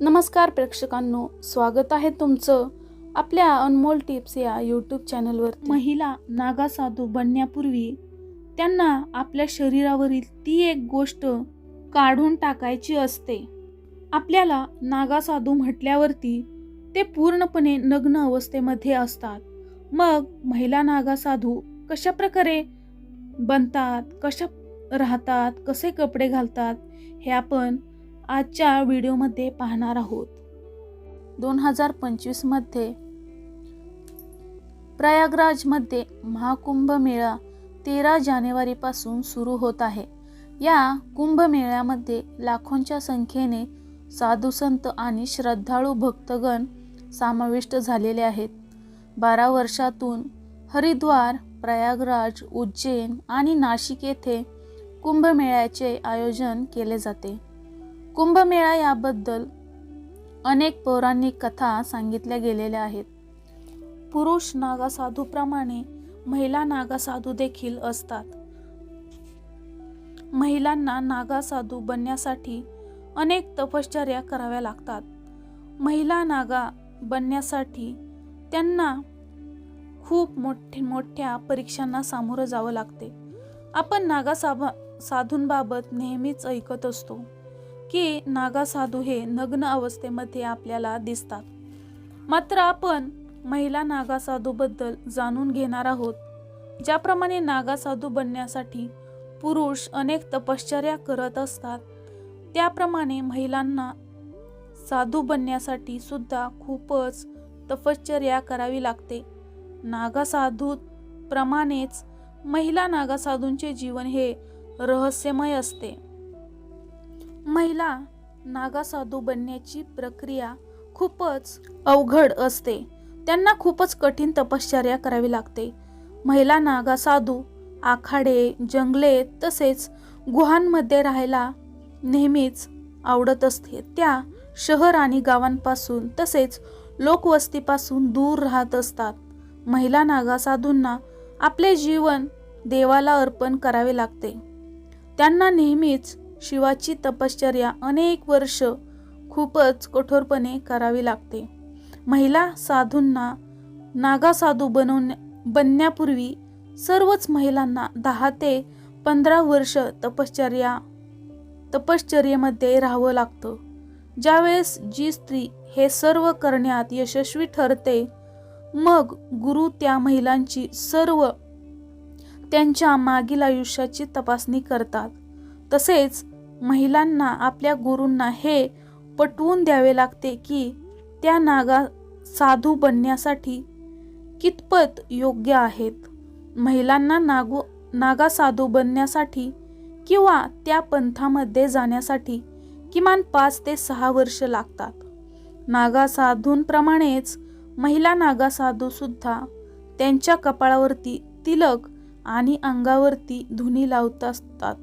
नमस्कार प्रेक्षकांनो स्वागत आहे तुमचं आपल्या अनमोल टिप्स या यूट्यूब चॅनलवर महिला नागा साधू बनण्यापूर्वी त्यांना आपल्या शरीरावरील ती एक गोष्ट काढून टाकायची असते. आपल्याला नागा साधू म्हटल्यावरती ते पूर्णपणे नग्न अवस्थेमध्ये असतात. मग महिला नागा साधू कशा प्रकारे बनतात कशा राहतात कसे कपडे घालतात हे आपण आजच्या व्हिडिओमध्ये पाहणार आहोत. दोन हजार पंचवीसमध्ये प्रयागराजमध्ये महाकुंभ मेळा तेरा जानेवारीपासून सुरू होत आहे. या कुंभमेळ्यामध्ये लाखोंच्या संख्येने साधुसंत आणि श्रद्धाळू भक्तगण समाविष्ट झालेले आहेत. बारा वर्षातून हरिद्वार प्रयागराज उज्जैन आणि नाशिक येथे कुंभमेळ्याचे आयोजन केले जाते. कुंभमेळा याबद्दल अनेक पौराणिक कथा सांगितल्या गेलेल्या आहेत. पुरुष नागासाधूप्रमाणे महिला नागासाधू देखील असतात. महिलांना नागासाधू बनण्यासाठी अनेक तपश्चर्या कराव्या लागतात. महिला नागा बनण्यासाठी त्यांना खूप मोठे मोठ्या परीक्षांना सामोरं जावं लागते. आपण नागा साभा साधूंबाबत नेहमीच ऐकत असतो. की नागा साधू हे नग्न अवस्थेमध्ये आपल्याला दिसतात. मात्र आपण महिला नागा साधूबद्दल जाणून घेणार आहोत. ज्याप्रमाणे नागा साधू बनण्यासाठी पुरुष अनेक तपश्चर्या करत असतात त्याप्रमाणे महिलांना साधू बनण्यासाठी सुद्धा खूपच तपश्चर्या करावी लागते. नागा साधू प्रमाणेच महिला नागा साधूंचे जीवन हे रहस्यमय असते. महिला नागा साधू बनण्याची प्रक्रिया खूपच अवघड असते. त्यांना खूपच कठीण तपश्चर्या करावी लागते. महिला नागा साधू आखाडे जंगले तसेच गुहांमध्ये राहायला नेहमीच आवडत असते. त्या शहर आणि गावांपासून तसेच लोकवस्तीपासून दूर राहत असतात. महिला नागा साधूंना आपले जीवन देवाला अर्पण करावे लागते. त्यांना नेहमीच शिवाची तपश्चर्या अनेक वर्ष खूपच कठोरपणे करावी लागते. महिला साधूंना नागा साधू बनवण्या बनण्यापूर्वी सर्वच महिलांना दहा ते पंधरा वर्ष तपश्चर्या तपश्चर्येमध्ये राहावं लागतं. ज्यावेळेस जी स्त्री हे सर्व करण्यात यशस्वी ठरते मग गुरु त्या महिलांची सर्व त्यांच्या मागील आयुष्याची तपासणी करतात. तसेच महिलांना आपल्या गुरूंना हे पटवून द्यावे लागते की त्या नागा साधू बनण्यासाठी कितपत योग्य आहेत. महिलांना नागू नागा साधू बनण्यासाठी किंवा त्या पंथामध्ये जाण्यासाठी किमान पाच ते सहा वर्ष लागतात. नागा साधूंप्रमाणेच महिला नागा साधू सुद्धा त्यांच्या कपाळावरती तिलक आणि अंगावरती धुनी लावत असतात.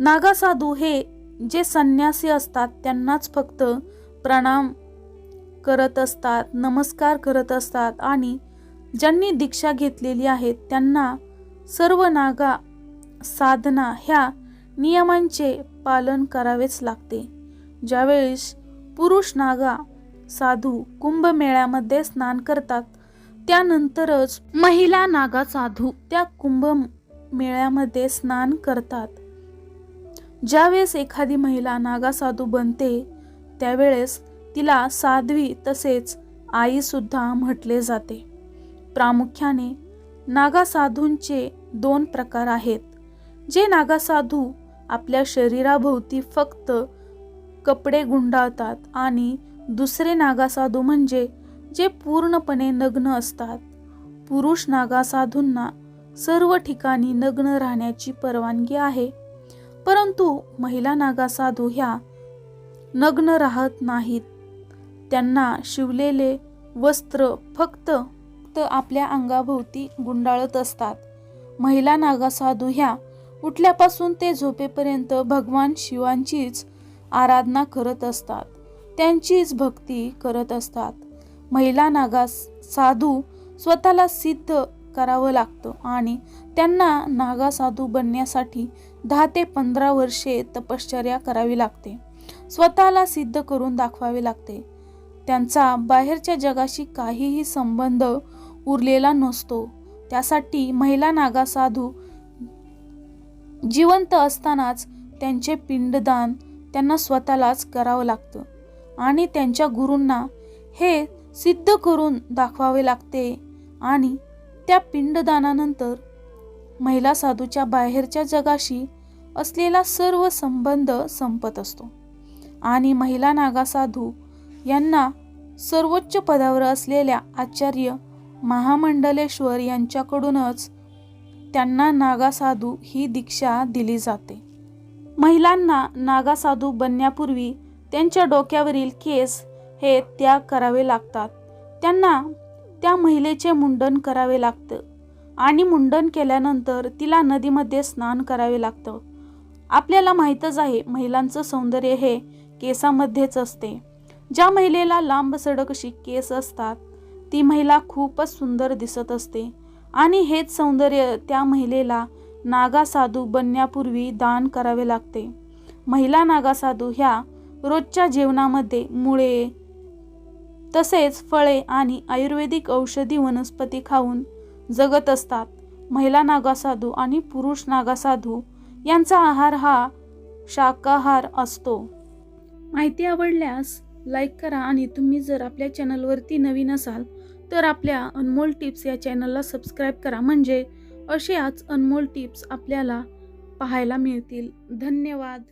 नागा साधू हे जे संन्यासी असतात त्यांनाच फक्त प्रणाम करत असतात नमस्कार करत असतात आणि ज्यांनी दीक्षा घेतलेली आहे त्यांना सर्व नागा साधना ह्या नियमांचे पालन करावेच लागते. ज्यावेळेस पुरुष नागा साधू कुंभमेळ्यामध्ये स्नान करतात त्यानंतरच महिला नागा साधू त्या कुंभ मेळ्यामध्ये स्नान करतात. ज्यावेळेस एखादी महिला नागासाधू बनते त्यावेळेस तिला साध्वी तसेच आईसुद्धा म्हटले जाते. प्रामुख्याने नागासाधूंचे दोन प्रकार आहेत जे नागासाधू आपल्या शरीराभोवती फक्त कपडे गुंडाळतात आणि दुसरे नागासाधू म्हणजे जे पूर्णपणे नग्न असतात. पुरुष नागासाधूंना सर्व ठिकाणी नग्न राहण्याची परवानगी आहे. परंतु महिला नागा साधू ह्या नग्न राहत नाहीत. त्यांना शिवलेले वस्त्र फक्त आपल्या अंगाभोवती गुंडाळत असतात. महिला नागा साधू ह्या उठल्यापासून ते झोपेपर्यंत भगवान शिवांचीच आराधना करत असतात. त्यांचीच भक्ती करत असतात. महिला नागा साधू स्वतःला सिद्ध करावं लागतं. आणि त्यांना नागा साधू बनण्यासाठी दहा ते पंधरा वर्षे तपश्चर्या करावी लागते. स्वतःला सिद्ध करून दाखवावे लागते. त्यांचा बाहेरच्या जगाशी काहीही संबंध उरलेला नसतो. त्यासाठी महिला नागा साधू जिवंत असतानाच त्यांचे पिंडदान त्यांना स्वतःलाच करावं लागतं. आणि त्यांच्या गुरूंना हे सिद्ध करून दाखवावे लागते. आणि त्या पिंडदानानंतर महिला साधूच्या बाहेरच्या जगाशी असलेला सर्व संबंध संपत असतो. आणि महिला नागा साधू यांना सर्वोच्च पदावर असलेल्या आचार्य महामंडलेश्वर यांच्याकडूनच त्यांना नागा साधू ही दीक्षा दिली जाते. महिलांना नागा साधू बनण्यापूर्वी त्यांच्या डोक्यावरील केस हे त्याग करावे लागतात. त्यांना त्या महिलेचे मुंडन करावे लागतं. आणि मुंडन केल्यानंतर तिला नदीमध्ये स्नान करावे लागतं. आपल्याला माहीतच आहे महिलांचं सौंदर्य हे केसामध्येच असते. ज्या महिलेला लांब सडक अशी केस असतात ती महिला खूपच सुंदर दिसत असते. आणि हेच सौंदर्य त्या महिलेला नागा साधू बनण्यापूर्वी दान करावे लागते. महिला नागा साधू ह्या रोजच्या जेवणामध्ये मुळे तसेच फळे आणि आयुर्वेदिक औषधी वनस्पती खाऊन जगत असतात. महिला नागासाधू आणि पुरुष नागासाधू यांचा आहार हा शाकाहार असतो. माहिती आवडल्यास लाईक करा आणि तुम्ही जर आपल्या चॅनलवरती नवीन असाल तर आपल्या अनमोल टिप्स या चॅनलला सबस्क्राईब करा. म्हणजे अशाच अनमोल टिप्स आपल्याला पाहायला मिळतील. धन्यवाद.